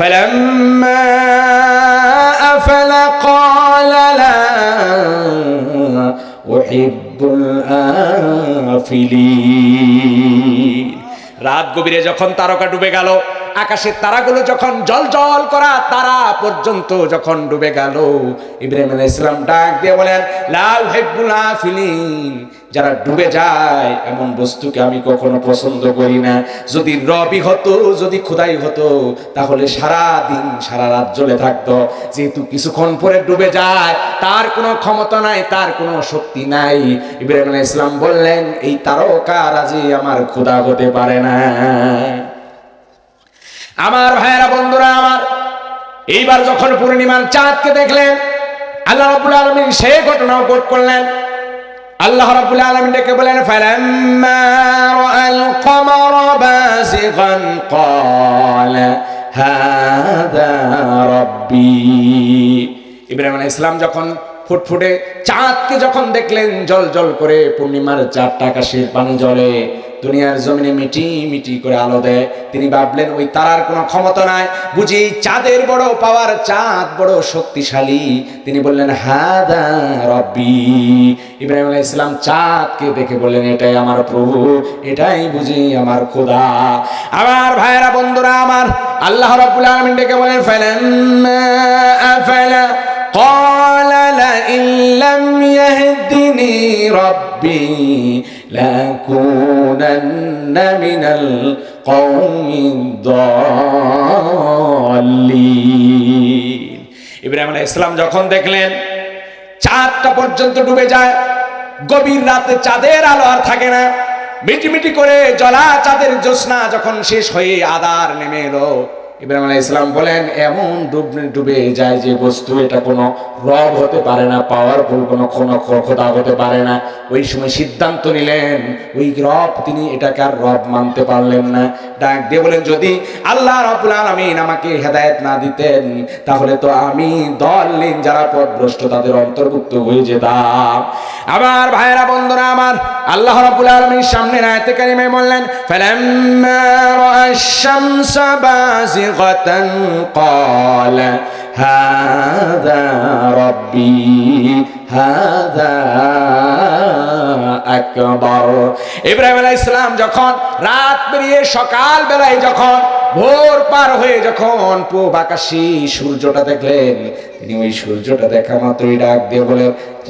فلما أفل قال لا أحب الآفلين রাত গভীরে যখন তারকা ডুবে গেল আকাশের তারাগুলো যখন জল জল করা তারা পর্যন্ত যখন ডুবে গেল। ইব্রাহিম আলাইহিস সালাম ডাক দিয়ে বলেন লাউ হেব্বুল আফিলিন যারা ডুবে যায়, এমন বস্তুকে আমি কখনো পছন্দ করি না। যদি রবি হতো, যদি খোদাই হতো, তাহলে সারা দিন সারা রাত জ্বলে থাকতো। যেহেতু কিছুক্ষণ পরে ডুবে যায়, তার কোনো ক্ষমতা নাই, তার কোনো শক্তি নাই। ইব্রাহিম ইসলাম বললেন, এই তারকা রাজি আমার খোদা হতে পারে না। আমার ভাইয়েরা, বন্ধুরা আমার, এইবার যখন পূর্ণিমার চাঁদকে দেখলেন, আল্লাহ রাব্বুল আলামিন সেই ঘটনাও কোট করলেন। আল্লাহ রাব্বুল আলামিন ডেকে বলেন ইব্রাহিম আলাইহিস সালাম যখন ফুটফুটে চাঁদকে যখন দেখলেন, জল জল করে পূর্ণিমার চাঁদটা আকাশের পানি জলে দুনিয়ার জমিনে মিটি মিটি করে আলো দেয় তিনি ভাবলেন ওই তারার কোনো ক্ষমতা নাই বুঝি এই চাঁদের বড় পাওয়ার চাঁদ বড় শক্তিশালী তিনি বললেন হাদা রব্বি ইব্রাহিম আলাইহিস ইসলাম চাঁদকে দেখে বললেন এটাই আমার প্রভু এটাই বুঝি আমার খোদা আমার ভাইয়েরা বন্ধুরা আমার আল্লাহ রাব্বুল আলামিন ডেকে বলেন ফালাম্মা আফালা قال لئن لم يهدني ربي لأكونن من القوم الضالين ইব্রাহিম আলাইহিস ইসলাম যখন দেখলেন চাঁদটা পর্যন্ত ডুবে যায় গভীর রাতে চাঁদের আলো আর থাকে না মিটিমিটি করে জলা চাঁদের জ্যোৎস্না যখন শেষ হয়ে আদার নেমে এলো ইব্রাহিম আলাইহিস ইসলাম বলেন, এমন ডুবে ডুবে যায় যে বস্তু, এটা কোনো রব হতে পারে না পাওয়ারফুল কোনো কোনো খোদা হতে পারে না। ওই সময় সিদ্ধান্ত নিলেন, ওই রব, তিনি এটাকে আর রব মানতে পারলেন না। ডাক দিয়ে বলেন, যদি আল্লাহ রব্বুল আলামিন আমাকে হেদায়েত না দিতেন, তাহলে তো আমি দলিন যারা পথভ্রষ্ট তাদের অন্তর্ভুক্ত হয়ে যেতাম। আমার ভাইয়েরা, বন্ধুরা, আমার আল্লাহ রাব্বুল আলামিন সামনে আয়াতে কারিমায় বললেন, ফালাম্মা রাআশ শামসা বাযিগাতান ক্বালা হাযা রাব্বি হাযা আকবার। ইব্রাহিম আলাইহিস সালাম যখন রাত পেরিয়ে সকাল বেলায় যখন ভোর পার হয়ে যখন পূব আকাশে সূর্যটা দেখলেন, তিনি ওই সূর্যটা দেখা মাত্রই ডাক দিয়ে বলে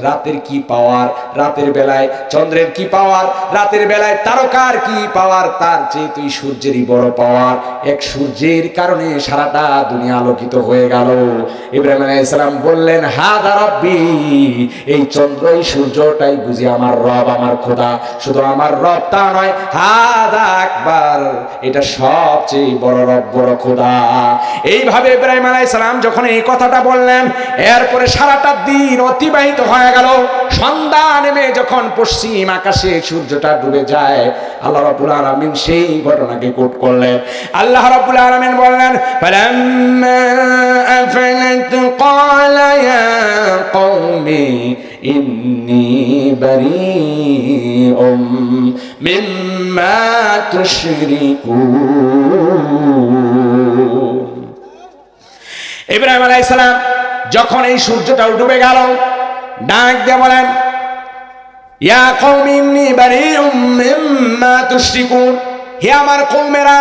রাতের কি পাওয়ার? রাতের বেলায় চন্দ্রের কি পাওয়ার? রাতের বেলায় তারকার কি পাওয়ার? তার চেয়ে তুই সূর্যেরই বড় পাওয়ার। এক সূর্যের কারণে সারাটা দুনিয়া আলোকিত হয়ে গেল। ইব্রাহিম আলাইহিস সালাম বললেন হা রব্বি। এই চন্দ্র এই সূর্যটাই বুঝি আমার রব, আমার খোদা। শুধু আমার রব তা নয়, হাদা আকবার, এটা সবচেয়ে বড় রব, বড় খোদা। এইভাবে ইব্রাহিম আলাইহিস সালাম যখন এই কথাটা বললেন, এরপরে সারাটা দিন অতিবাহিত হয়ে গেল। সন্ধ্যা নেমে যখন পশ্চিম আকাশে সূর্যটা ডুবে যায়, আল্লাহ রাব্বুল আলামিন সেই ঘটনাকে কোট করলেন। আল্লাহ রাব্বুল আলামিন বললেন, ফালাম্মা আফলাত ক্বালা ইয়া কওমি ইন্নী বারীউম মিম্মা তুশরিকুন ইব্রাহিম আলাইহিস সালাম যখন এই সূর্যটাও ডুবে গেল, ডাক দিয়ে বলেন, ইয়া কওমি ইন্নী বারীউম মিম্মা তুশরিকুন। হে আমার কওমেরা,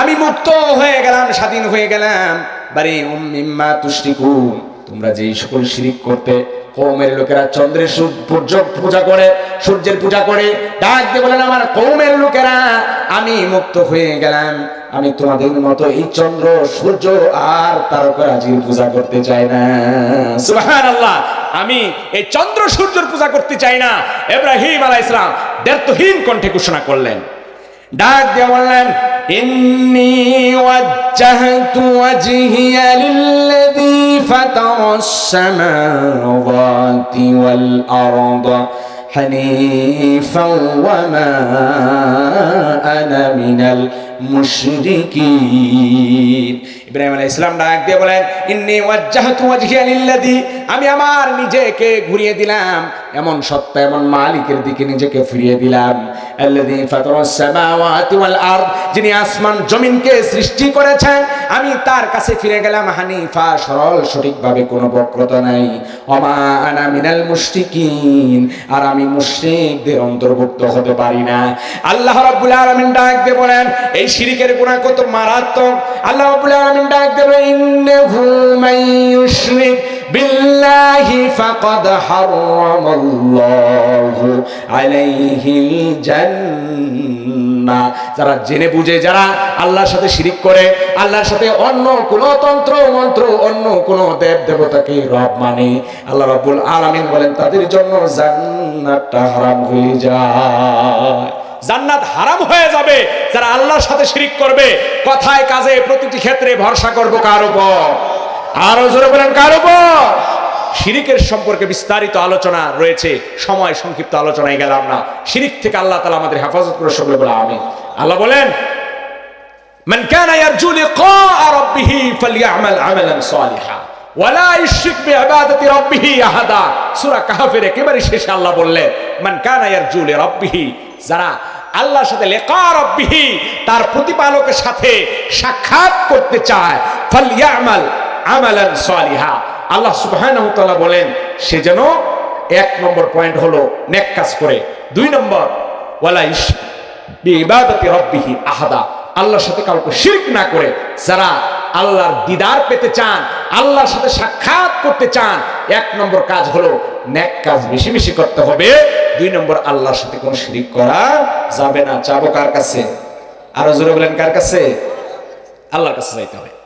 আমি মুক্ত হয়ে গেলাম, স্বাধীন হয়ে গেলাম। বারীউম মিম্মা তুশরিকুন। তোমরা যেই সকল শিরিক করতে কৌমের লোকেরা চন্দ্রের সূর্য পূজা করে, সূর্যের পূজা করে। ডাক দিয়ে বলেন, আমার কৌমের লোকেরা, আমি মুক্ত হয়ে গেলাম। আমি তোমাদের মতো এই চন্দ্র, সূর্য আর তারকারাজির পূজা করতে চাই না। সুবাহান আল্লাহ আমি এই চন্দ্র, সূর্যের পূজা করতে চাই না। ইব্রাহিম আলাইহিস সালাম দেরতহীন কণ্ঠে ঘোষণা করলেন। ডাক দিয়ে বললেন إني وجهت وجهي للذي فطر السماوات والأرض حنيفا وما أنا من المشركين. ইব্রাহিম আলাইহিস সালাম ডাক দিয়ে বলেন, ইন্নী ওয়াজ্জাহতু ওয়াজহিয়া লিল্লাযী আমি আমার নিজেকে ঘুরিয়ে দিলাম, এমন সত্তা, এমন মালিকের দিকে নিজেকে ফিরিয়ে দিলাম। আল্লাযী ফাতারাস সামাওয়াতি ওয়াল আরদ, যিনি আসমান, জমিনকে সৃষ্টি করেছেন, আমি তার কাছে ফিরে গেলাম। হানিফা সরল, সঠিকভাবে কোনো বক্রতা নাই। অমা আনা মিনাল মুশরিকিন, আর আমি মুশরিকদের অন্তর্ভুক্ত হতে পারি না। আল্লাহ রাব্বুল আলামিন ডাক দিয়ে বলেন, এই শিরিকের গুনাহ কত মারাত্মক। আল্লাহ রাব্বুল আলামিন ডাক বলেন, ইন্নাহু মাইয়ুশরিক বিল্লাহি ফাকাদ হারামাল্লাহু আলাইহিল জান্নাহ। যারা জেনে বুঝে, যারা আল্লাহর সাথে শিরিক করে, আল্লাহর সাথে অন্য কোন তন্ত্র মন্ত্র, অন্য কোন দেব দেবতাকে রব মানে আল্লাহ রাব্বুল আলামিন বলেন, তাদের জন্য জান্নাতটা হারাম হয়ে যায়। জান্নাত হারাম হয়ে যাবে যারা আল্লাহর সাথে শিরিক করবে কথায় কাজে প্রতিটি ক্ষেত্রে ভরসা করবো কার উপর আরো জোরে বলেন কার উপর শিরিকের সম্পর্কে বিস্তারিত আলোচনা রয়েছে সময় সংক্ষিপ্ত আলোচনায় গেলাম না শিরিক থেকে আল্লাহ তালা আমাদের হেফাজত করে সকলে বলে আমি আল্লাহ বলেন من كان يرجو لقاء ربه فليعمل عملا صالحا ওয়ালা ইশরিক বিইবাদাতি রাব্বিহ আহাদা সূরা কাহফের একেবারে শেষে আল্লাহ বললেন মান কানা ইয়ারজু লিরাব্বিহি যারা আল্লাহর সাথে লেকার রাব্বিহি, তার প্রতিপালকের সাথে সাক্ষাৎ করতে চায়। ফালইয়ামাল আমালান সালিহা। আল্লাহ সুবহানাহু তাআলা বলেন, সে যেন এক নম্বর পয়েন্ট হলো নেক কাজ করে। দুই নম্বর, ওয়ালা রব্বিহি রাব্বিহি আহাদা। আল্লাহর সাথে কাউকে শিরক না করে, যারা আল্লাহর দিদার পেতে চান, আল্লাহর সাথে সাক্ষাৎ করতে চান, এক নম্বর কাজ হলো ন্যাক কাজ বেশি বেশি করতে হবে। দুই নম্বর, আল্লাহর সাথে কোনো শিরিক করা যাবে না। চাবো কার কাছে? আরও জোরে বলেন কার কাছে? আল্লাহর কাছে যাইতে হবে।